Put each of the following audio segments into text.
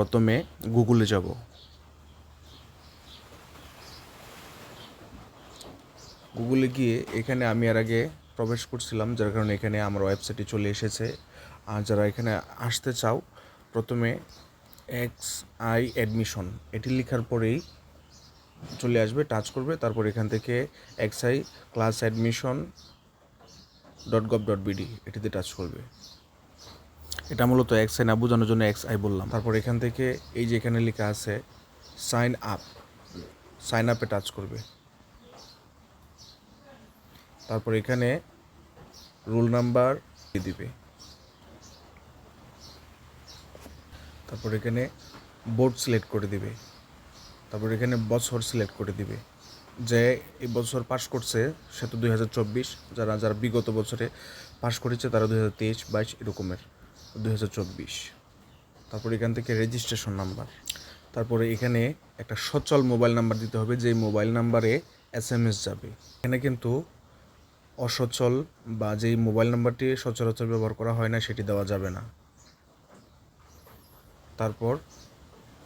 প্রথমে গুগলে যাব। গুগলে গিয়ে এখানে আমি এর আগে প্রবেশ করছিলাম, যার কারণে এখানে আমার ওয়েবসাইটে চলে এসেছে। আর যারা এখানে আসতে চাও, প্রথমে এক্স আই অ্যাডমিশন, এটি লেখার পরেই চলে আসবে, টাচ করবে, তারপর এখান থেকে X I class admission dot gov dot BD, এটিতে টাচ করবে। এটা মূলত এক্স আই না, বোঝানোর জন্য এক্স আই বললাম। তারপর এখান থেকে এই যে এখানে লেখা আছে সাইন আপ সাইন আপে টাচ করবে। তারপর এখানে রোল নাম্বার দিয়ে দিবে। তারপর এখানে বোর্ড সিলেক্ট করে দিবে। তারপর এখানে বছর সিলেক্ট করে দিবে। যে এই বছর পাশ করছে, সে তো দুই হাজার চব্বিশ। যারা যারা বিগত বছরে পাশ করেছে, তারা দুই হাজার তেইশ, বাইশ, এরকমের। দুই হাজার চব্বিশ। তারপর এখান থেকে রেজিস্ট্রেশন নাম্বার তারপরে এখানে একটা সচল মোবাইল নাম্বার দিতে হবে, যেই মোবাইল নাম্বারে এস এম এস যাবে। এখানে কিন্তু অসচল বা যেই মোবাইল নাম্বারটি সচরাচর ব্যবহার করা হয় না, সেটি দেওয়া যাবে না। তারপর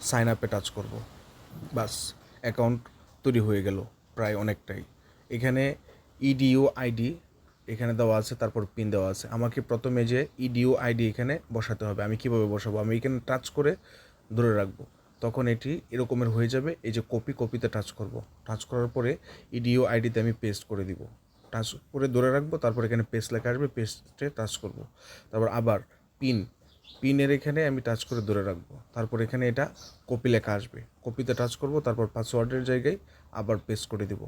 সাইন আপে টাচ করব। বাস অ্যাকাউন্ট তৈরি হয়ে গেল প্রায় অনেকটাই। এখানে ইডিও আইডি এখানে দেওয়া আছে, তারপর পিন দেওয়া আছে। আমাকে প্রথমে যে ইডিও আইডি এখানে বসাতে হবে। আমি কীভাবে বসাবো? আমি এখানে টাচ করে ধরে রাখব। তখন এটি এরকমের হয়ে যাবে। এই যে কপি কপিতে টাচ করব। টাচ করার পরে ইডিও আইডিতে আমি পেস্ট করে দিব। টাচ করে ধরে রাখব, তারপর এখানে পেস্ট লেখা আসবে পেস্টে টাচ করব। তারপর আবার পিন পিনের এখানে আমি টাচ করে ধরে রাখব। তারপর এখানে এটা কপি লেখা আসবে। কপিতে টাচ করব, তারপর পাসওয়ার্ডের জায়গায় আবার পেস্ট করে দিব।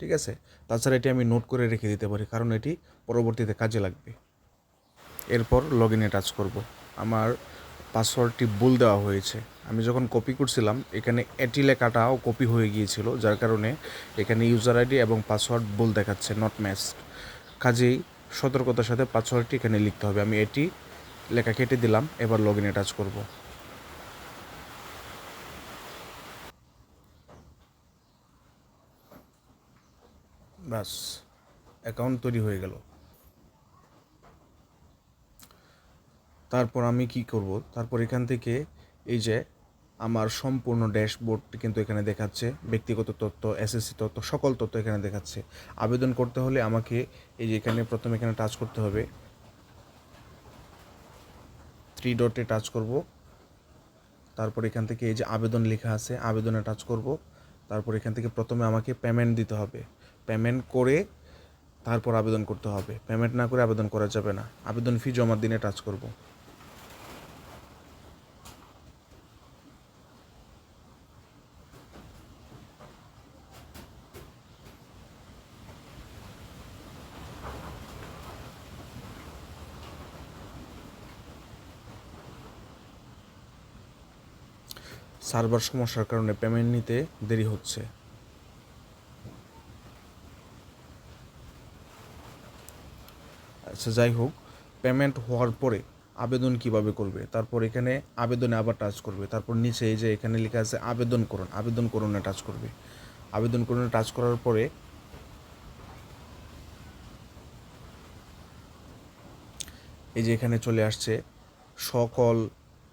ঠিক আছে? তাছাড়া এটি আমি নোট করে রেখে দিতে পারি, কারণ এটি পরবর্তীতে কাজে লাগবে। এরপর লগ ইনে টাচ করব। আমার পাসওয়ার্ডটি ভুল দেওয়া হয়েছে। আমি যখন কপি করছিলাম, এখানে এটি লেখাটাও কপি হয়ে গিয়েছিল, যার কারণে এখানে ইউজার আইডি এবং পাসওয়ার্ড ভুল দেখাচ্ছে নট ম্যাচ কাজেই সতর্কতার সাথে পাসওয়ার্ডটি এখানে লিখতে হবে। আমি এটি লেখা কেটে দিলাম, এবার লগ ইনে টাচ করব। বাস অ্যাকাউন্ট তৈরি হয়ে গেল। তারপর আমি কি করব? তারপর এখান থেকে এই যে আমার সম্পূর্ণ ড্যাশবোর্ডটি কিন্তু এখানে দেখাচ্ছে, ব্যক্তিগত তথ্য এসএসসি তথ্য, সকল তথ্য এখানে দেখাচ্ছে। আবেদন করতে হলে আমাকে এই যে এখানে প্রথমে এখানে টাচ করতে হবে। থ্রি ডটে টাচ করব। তারপর এখান থেকে এই যে আবেদন লেখা আছে, আবেদনে টাচ করব। তারপর এখান থেকে প্রথমে আমাকে পেমেন্ট দিতে হবে। পেমেন্ট করে তারপর আবেদন করতে হবে। পেমেন্ট না করে আবেদন করা যাবে না। আবেদন ফি জমার দিনে টাচ করব। সার্ভার সমস্যার কারণে পেমেন্ট নিতে দেরি হচ্ছে। আচ্ছা যাই হোক পেমেন্ট হওয়ার পরে আবেদন কীভাবে করবে? তারপর এখানে আবেদনে আবার টাচ করবে। তারপর নিচে এই যে এখানে লেখা আছে আবেদন করুন, আবেদন করুনে টাচ করবে। আবেদন করুনে টাচ করার পরে এই যে এখানে চলে আসছে, সকল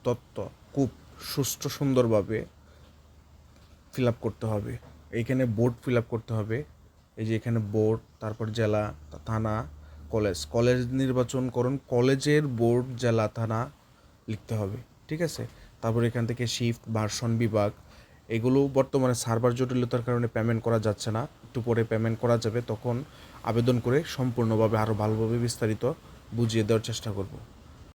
তত্ত্ব খুব সুষ্ঠু সুন্দরভাবে ফিল আপ করতে হবে। এইখানে বোর্ড ফিল আপ করতে হবে। এই যে এখানে বোর্ড তারপর জেলা থানা কলেজ কলেজ নির্বাচন করুন, কলেজের বোর্ড, জেলা, থানা লিখতে হবে, ঠিক আছে? তারপর এখান থেকে শিফট ভার্সন বিভাগ, এগুলো বর্তমানে সার্ভার জটিলতার কারণে পেমেন্ট করা যাচ্ছে না। একটু পরে পেমেন্ট করা যাবে, তখন আবেদন করে সম্পূর্ণভাবে আরও ভালোভাবে বিস্তারিত বুঝিয়ে দেওয়ার চেষ্টা করব।